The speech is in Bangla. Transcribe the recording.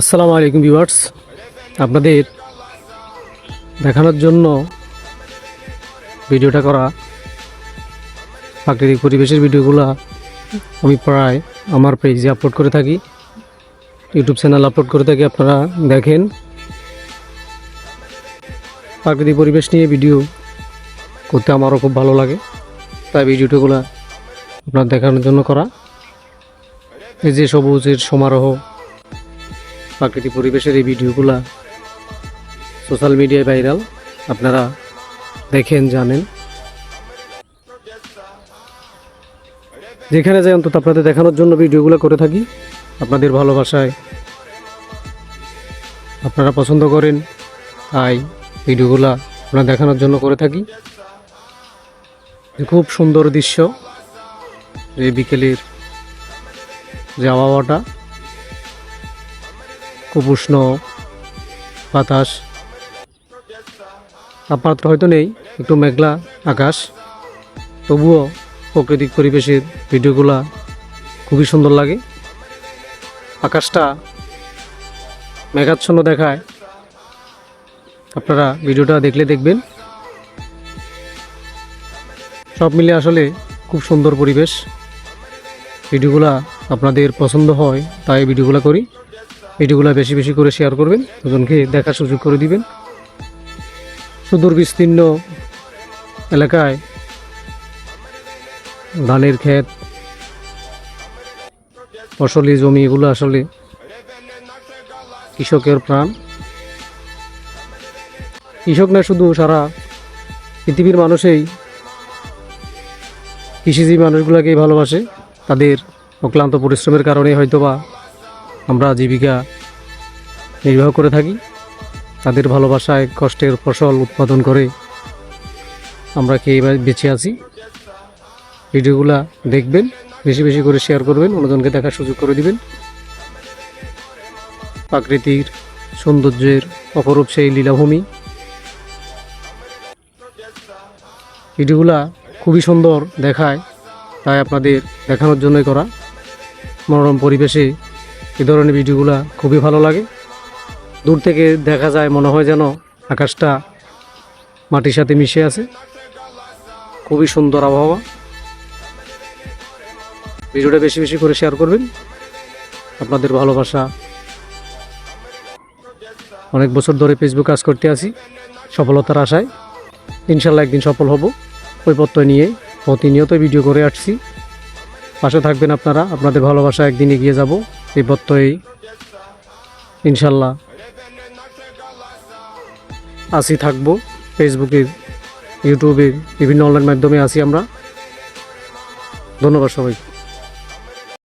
আসসালামু আলাইকুম ভিউয়ার্স। আপনাদের দেখানোর জন্য ভিডিওটা করা, প্রাকৃতিক পরিবেশের ভিডিওগুলো আমি প্রায় আমার পেজে আপলোড করে থাকি। ইউটিউব চ্যানেল আপলোড করে থাকি, আপনারা দেখেন। প্রাকৃতিক পরিবেশ নিয়ে ভিডিও করতে আমারও খুব ভালো লাগে। তাই ভিডিওটাগুলো আপনার দেখানোর জন্য করা। এই যে সবুজের সমারোহ প্রাকৃতিক পরিবেশের এই ভিডিওগুলা সোশ্যাল মিডিয়ায় ভাইরাল, আপনারা দেখেন, জানেন। যেখানে যাই, অন্তত আপনাদের দেখানোর জন্য ভিডিওগুলো করে থাকি। আপনাদের ভালোবাসায় আপনারা পছন্দ করেন, তাই ভিডিওগুলো আপনারা দেখানোর জন্য করে থাকি। খুব সুন্দর দৃশ্য, যে বিকেলের যে আবহাওয়াটা। উষ্ণ বাতাস। তাপমাত্রা হয়তো নেই, একটু মেঘলা আকাশ। তবুও প্রাকৃতিক পরিবেশের ভিডিওগুলা খুবই সুন্দর লাগে। আকাশটা মেঘাচ্ছন্ন দেখায়। আপনারা ভিডিওটা দেখলে দেখবেন। সব মিলে আসলে খুব সুন্দর পরিবেশ। ভিডিওগুলা আপনাদের পছন্দ হয়, তাই ভিডিওগুলো করি। ভিডিওগুলো বেশি বেশি করে শেয়ার করবেন, দুজনকে দেখার সুযোগ করে দিবেন। সুদূর বিস্তীর্ণ এলাকায় ধানের ক্ষেত, ফসলি জমি, এগুলো আসলে কৃষকের প্রাণ। কৃষক না শুধু সারা পৃথিবীর মানুষেই কৃষিজীবী মানুষগুলোকেই ভালোবাসে, তাদের অক্লান্ত পরিশ্রমের কারণে হয়তোবা আমরা জীবিকা নির্বাহ করে থাকি। তাদের ভালোবাসায় কষ্টের ফসল উৎপাদন করে আমরা বা- বেঁচে আছি। ভিডিওগুলা দেখবেন, বেশি বেশি করে শেয়ার করবেন, অন্যজনকে দেখার সুযোগ করে দিবেন। প্রাকৃতিক সৌন্দর্যের অপরূপ সেই লীলাভূমি। ভিডিওগুলা খুবই সুন্দর দেখায়, তাই আপনাদের দেখানোর জন্যই করা। মনোরম পরিবেশে এই ধরনের ভিডিওগুলো খুবই ভালো লাগে। দূর থেকে দেখা যায় মনে হয় যেন আকাশটা মাটির সাথে মিশে আছে। খুবই সুন্দর আবহাওয়া। ভিডিওটা বেশি বেশি করে শেয়ার করবেন। আপনাদের ভালোবাসা। অনেক বছর ধরে ফেসবুক কাজ করতে আসি সফলতার আশায়। ইনশাল্লাহ একদিন সফল হব। ওই পত্র নিয়ে প্রতিনিয়ত ভিডিও করে আসছি। পাশে থাকবেন আপনারা। আপনাদের ভালোবাসা একদিন এগিয়ে যাব। এই পত্রই ইনশাল্লাহ আসি থাকব। ফেসবুকের ইউটিউবের বিভিন্ন অনলাইন মাধ্যমে আসি আমরা। ধন্যবাদ সবাইকে।